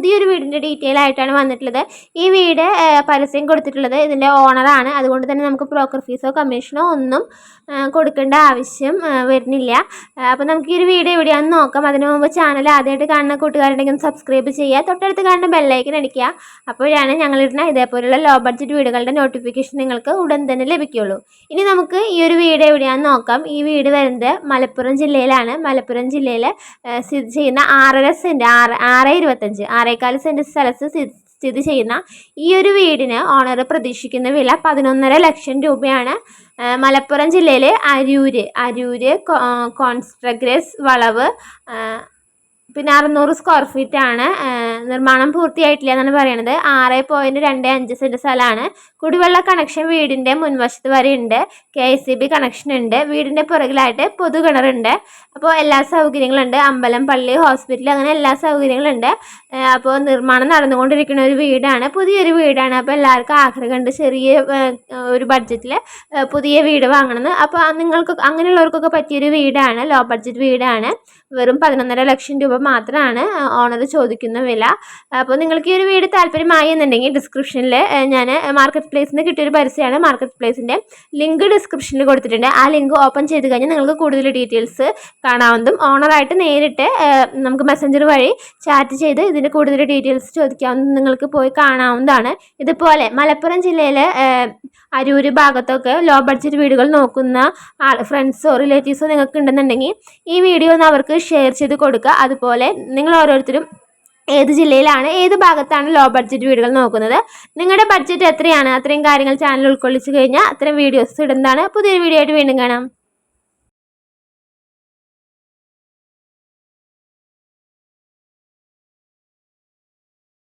പുതിയൊരു വീടിന്റെ ഡീറ്റെയിൽ ആയിട്ടാണ് വന്നിട്ടുള്ളത്. ഈ വീട് പരസ്യം കൊടുത്തിട്ടുള്ളത് ഇതിന്റെ ഓണറാണ് അതുകൊണ്ട് തന്നെ നമുക്ക് ബ്രോക്കർ ഫീസോ കമ്മീഷനോ ഒന്നും കൊടുക്കേണ്ട ആവശ്യം വരുന്നില്ല. അപ്പോൾ നമുക്ക് ഈ ഒരു വീഡിയോ എവിടെയാണെന്ന് നോക്കാം. അതിനു മുമ്പ് ചാനൽ ആദ്യമായിട്ട് കാണുന്ന കൂട്ടുകാരുണ്ടെങ്കിൽ സബ്സ്ക്രൈബ് ചെയ്യുക. തൊട്ടടുത്ത് കാണുന്ന ബെല്ലൈക്കൻ അടിക്കുക. അപ്പോഴാണ് ഞങ്ങളിടുന്ന ഇതേപോലുള്ള ലോ ബഡ്ജറ്റ് വീടുകളുടെ നോട്ടിഫിക്കേഷൻ നിങ്ങൾക്ക് ഉടൻ തന്നെ ലഭിക്കുകയുള്ളൂ. ഇനി നമുക്ക് ഈ ഒരു വീട് എവിടെയാണെന്ന് നോക്കാം. ഈ വീട് വരുന്നത് മലപ്പുറം ജില്ലയിലാണ്. മലപ്പുറം ജില്ലയിൽ സ്ഥിതി ചെയ്യുന്ന ആറര സെന്റ് ആറ് ആറ് ഇരുപത്തഞ്ച് ആറേകാൽ സെന്റ് സ്ഥലത്ത് സ്ഥിതി ചെയ്യുന്ന ഈ ഒരു വീടിന് ഓണർ പ്രതീക്ഷിക്കുന്ന വില പതിനൊന്നര ലക്ഷം രൂപയാണ്. മലപ്പുറം ജില്ലയിലെ അരൂര് അരൂര് കോൺസ്ട്രഗ്രസ് വളവ് പിന്നെ അറുന്നൂറ് സ്ക്വയർ ഫീറ്റ് ആണ്. നിർമ്മാണം പൂർത്തിയായിട്ടില്ല എന്നാണ് പറയുന്നത് ആറ് പോയിന്റ് രണ്ട് അഞ്ച് സെന്റ് സ്ഥലമാണ്. കുടിവെള്ള കണക്ഷൻ വീടിന്റെ മുൻവശത്ത് വരെ ഉണ്ട്. K S C B connection ഉണ്ട്. വീടിന്റെ പുറകിലായിട്ട് പൊതുകിണറുണ്ട്. അപ്പോൾ എല്ലാ സൗകര്യങ്ങളുണ്ട്. അമ്പലം പള്ളി ഹോസ്പിറ്റൽ അങ്ങനെ എല്ലാ ഉണ്ട് അപ്പോൾ നിർമ്മാണം നടന്നുകൊണ്ടിരിക്കുന്ന ഒരു വീടാണ് പുതിയൊരു വീടാണ്. അപ്പോൾ എല്ലാവർക്കും ആഗ്രഹമുണ്ട് ചെറിയ ഒരു ബഡ്ജറ്റിൽ പുതിയ വീട് വാങ്ങണമെന്ന്. അപ്പോൾ നിങ്ങൾക്ക് അങ്ങനെയുള്ളവർക്കൊക്കെ പറ്റിയൊരു വീടാണ് ലോ ബഡ്ജറ്റ് വീടാണ്. വെറും പതിനൊന്നര ലക്ഷം രൂപ മാത്രമാണ് ഓണർ ചോദിക്കുന്ന വില. അപ്പോൾ നിങ്ങൾക്ക് ഈ ഒരു വീട് താല്പര്യമായി എന്നുണ്ടെങ്കിൽ ഡിസ്ക്രിപ്ഷനിൽ ഞാൻ മാർക്കറ്റ് പ്ലേസിൽ നിന്ന് കിട്ടിയൊരു പരസ്യമാണ് മാർക്കറ്റ് പ്ലേസിന്റെ ലിങ്ക് ഡിസ്ക്രിപ്ഷനിൽ കൊടുത്തിട്ടുണ്ട്. ആ ലിങ്ക് ഓപ്പൺ ചെയ്ത് കഴിഞ്ഞാൽ നിങ്ങൾക്ക് കൂടുതൽ ഡീറ്റെയിൽസ് കാണാവുന്നതും. ഓണറായിട്ട് നേരിട്ട് നമുക്ക് മെസ്സഞ്ചർ വഴി ചാറ്റ് ചെയ്ത് ഇതിന്റെ കൂടുതൽ ഡീറ്റെയിൽസ് ചോദിക്കാവുന്ന നിങ്ങൾക്ക് പോയി കാണാവുന്നതാണ്. ഇതുപോലെ മലപ്പുറം ജില്ലയിലെ അരൂര് ഭാഗത്തൊക്കെ ലോ ബഡ്ജറ്റ് വീടുകൾ നോക്കുന്ന ആൾ ഫ്രണ്ട്സോ റിലേറ്റീവ്സോ നിങ്ങൾക്ക് ഉണ്ടെന്നുണ്ടെങ്കിൽ ഈ വീഡിയോ ഒന്ന് അവർക്ക് ഷെയർ ചെയ്ത് കൊടുക്കുക. അതുപോലെ നിങ്ങൾ ഓരോരുത്തരും ഏത് ജില്ലയിലാണ് ഏത് ഭാഗത്താണ് ലോ ബഡ്ജറ്റ് വീടുകൾ നോക്കുന്നത് നിങ്ങളുടെ ബഡ്ജറ്റ് എത്രയാണ് അത്രയും കാര്യങ്ങൾ ചാനൽ ഉൾക്കൊള്ളിച്ചു കഴിഞ്ഞാൽ അത്രയും വീഡിയോസ് ഇടുന്നതാണ്. പുതിയൊരു വീഡിയോ ആയിട്ട് വീണ്ടും കാണാം.